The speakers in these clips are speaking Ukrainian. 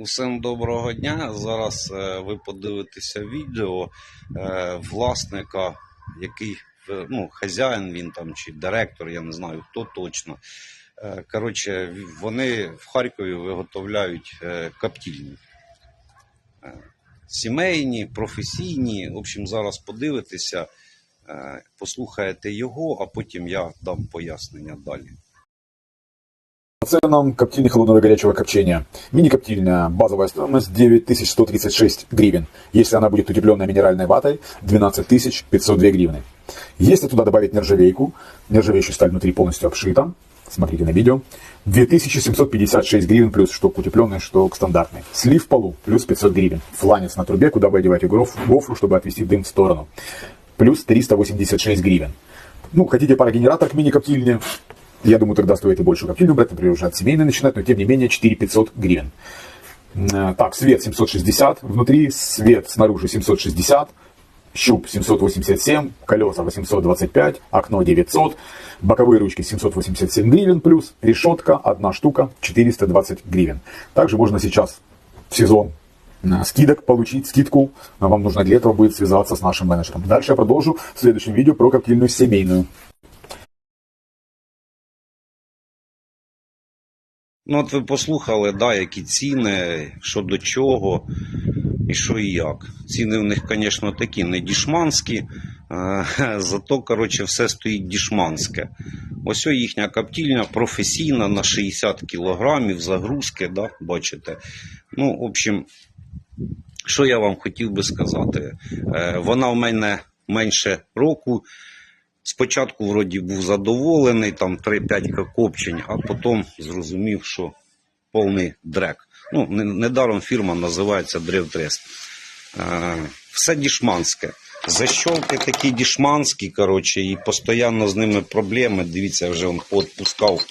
Усім доброго дня. Зараз е, ви подивитеся відео е, власника, який е, ну, хазяїн він там чи директор, я не знаю хто точно. Коротше, вони в Харкові виготовляють коптільні. Сімейні, професійні. В общем, зараз подивитеся, послухаєте його, а потім я дам пояснення далі. Ценам коптильни холодного и горячего копчения. Мини-коптильня, базовая стоимость 9136 гривен. Если она будет утепленная минеральной ватой, 12502 гривны. Если туда добавить нержавейку, нержавеющая сталь внутри полностью обшита, смотрите на видео, 2756 гривен плюс штук утепленный, штук стандартный. Слив в полу, плюс 500 гривен. Фланец на трубе, куда вы одеваете гоф- гофру, чтобы отвести дым в сторону, плюс 386 гривен. Ну, хотите парогенератор к мини-коптильне, я думаю, тогда стоит и больше коптильню брать, например, уже от семейной начинать, но тем не менее 4500 гривен. Э, Так, свет 760 внутри, свет снаружи 760, щуп 787, колеса 825, окно 900, боковые ручки 787 гривен плюс, решетка одна штука 420 гривен. Также можно сейчас в сезон э, скидок получить, скидку. Вам нужно для этого будет связаться с нашим менеджером. Дальше я продолжу в следующем видео про коптильную семейную. Ну, от ви послухали, да, які ціни, що до чого і що і як. Ціни в них, звісно, такі не дішманські, е, зато, коротше, все стоїть дішманське. Ось о їхня коптільня професійна на 60 кілограмів, загрузки, да, бачите. Ну, в общем, що я вам хотів би сказати? Е, Вона в мене менше року. Спочатку вроді був задоволений, там 3-5 копчень, а потім зрозумів, що повний дрек. Ну, недаром фірма називається Древтрест. Е, все дішманське. Защолки такі дішманські, коротше, і постійно з ними проблеми. Дивіться, я вже он поотпускав,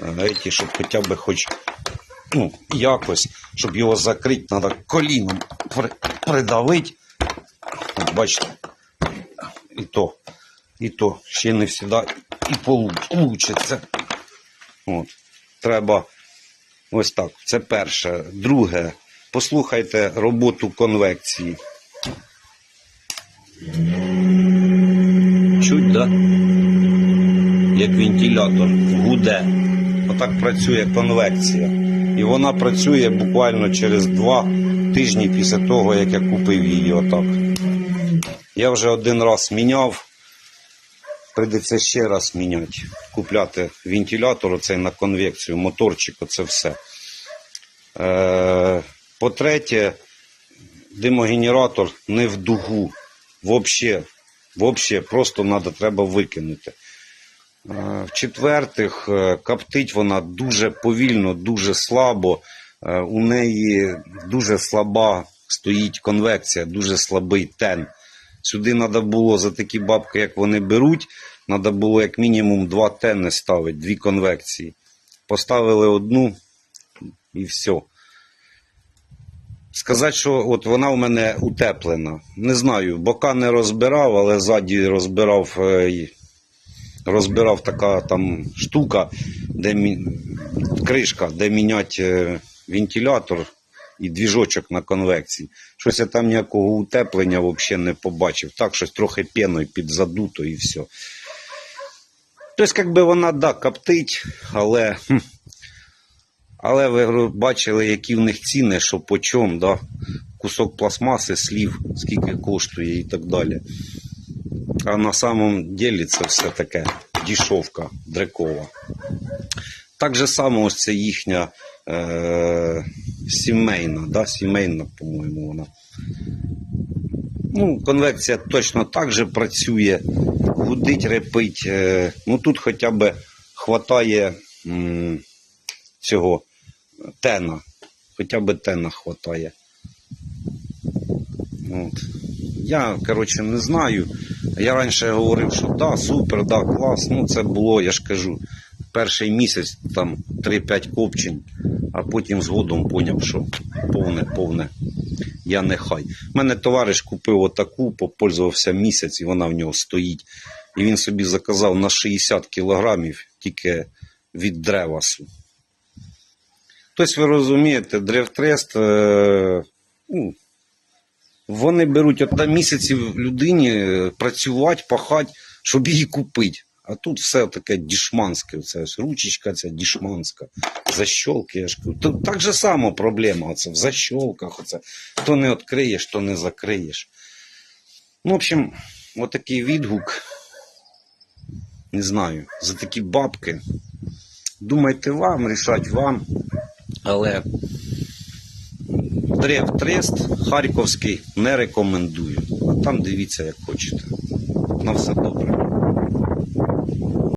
е, щоб хоча б хоч ну, якось, щоб його закрити, треба коліном придавити. Бачите, і то, і то ще не завжди і получиться. От. Треба ось так. Це перше. Друге, послухайте роботу конвекції. Чуть, да? Як вентилятор гуде. Отак працює конвекція. І вона працює буквально через два тижні після того, як я купив її отак. Я вже один раз міняв. Прийдеться ще раз міняти. Купляти вентилятор оцей на конвекцію, моторчик, оце все. Е, по-третє, димогенератор не в дугу. Взагалі, вообще, просто надо, треба викинути. Е, В-четвертих, е, коптить вона дуже повільно, дуже слабо. У неї дуже слаба стоїть конвекція, дуже слабий тен. Сюди треба було за такі бабки, як вони беруть, треба було як мінімум два тени ставити, дві конвекції. Поставили одну і все. Сказати, що от вона в мене утеплена. Не знаю, бока не розбирав, але ззаді розбирав, е, розбирав така там штука, де кришка, де міняти е, вентилятор і двіжочок на конвекції. Щось я там ніякого утеплення взагалі не побачив. Так, щось трохи піною підзадуто і все. Тобто, якби вона да, коптить, але. але ви бачили, які в них ціни, що по чому, да? кусок пластмаси, слів, скільки коштує і так далі. А на самом деле це все таке дішовка дрекова. Так же само ось це їхня е, сімейна, да? сімейна, по-моєму, вона. Ну, конвекція точно так же працює, гудить, репить. Е, ну тут хоча б хватає м, цього тена. Хоча б тена хватає. От. Я, коротше, не знаю. Я раніше говорив, що да, супер, да, клас. Ну, це було, я ж кажу, перший місяць там 3-5 копчень, а потім згодом поняв, що повне, повне. Я не хай. У мене товариш купив отаку, попользувався місяць, і вона в нього стоїть. І він собі заказав на 60 кілограмів тільки від древасу. Тобто, ви розумієте, Древтрест, е, ну, вони беруть от на місяців людині е, працювати, пахати, щоб її купити. А тут все таке дішманське, це ручечка ця дішманська, защолки, я ж. Тут так же само проблема, оце в защолках, оце. То не відкриєш, то не закриєш. Ну, в общем, отакий відгук. Не знаю, за такі бабки. Думайте вам, рішать вам. Але Древ Трест Харківський не рекомендую. А там дивіться, як хочете. На все добре.